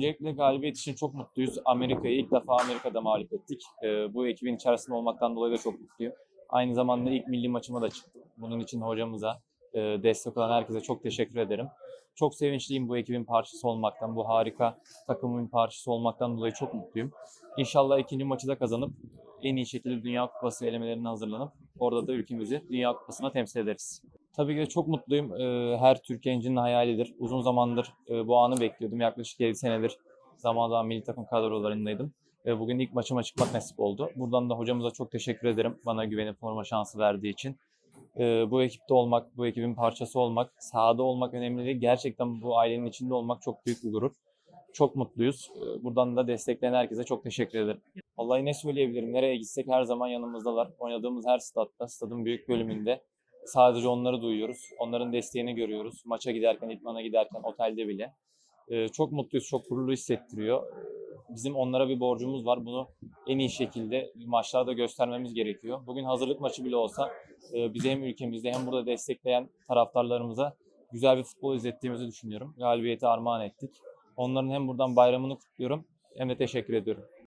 Öncelikle galibiyet için çok mutluyuz. Amerika'yı ilk defa Amerika'da mağlup ettik. Ee, bu ekibin içerisinde olmaktan dolayı da çok mutluyum. Aynı zamanda ilk milli maçıma da çıktım. Bunun için hocamıza, e, destek olan herkese çok teşekkür ederim. Çok sevinçliyim bu ekibin parçası olmaktan, bu harika takımın parçası olmaktan dolayı çok mutluyum. İnşallah ikinci maçı da kazanıp en iyi şekilde Dünya Kupası elemelerine hazırlanıp orada da ülkemizi Dünya Kupası'na temsil ederiz. Tabii ki de çok mutluyum. Ee, Her Türk gencinin hayalidir. Uzun zamandır e, bu anı bekliyordum. Yaklaşık 7 senedir zaman zaman milli takım kadrolarındaydım. Bugün ilk maçıma çıkmak nasip oldu. Buradan da hocamıza çok teşekkür ederim bana güvenip forma şansı verdiği için. Ee, Bu ekipte olmak, bu ekibin parçası olmak, sahada olmak önemli değil. Gerçekten bu ailenin içinde olmak çok büyük bir gurur. Çok mutluyuz. Ee, Buradan da destekleyen herkese çok teşekkür ederim. Vallahi ne söyleyebilirim? Nereye gitsek her zaman yanımızdalar. Oynadığımız her statta, stadın büyük bölümünde sadece onları duyuyoruz. Onların desteğini görüyoruz. Maça giderken, idmana giderken, otelde bile. Ee, çok mutluyuz, çok gururlu hissettiriyor. Ee, Bizim onlara bir borcumuz var. Bunu en iyi şekilde maçlarda göstermemiz gerekiyor. Bugün hazırlık maçı bile olsa e, bizi hem ülkemizde hem burada destekleyen taraftarlarımıza güzel bir futbol izlettiğimizi düşünüyorum. Galibiyeti armağan ettik. Onların hem buradan bayramını kutluyorum hem de teşekkür ediyorum.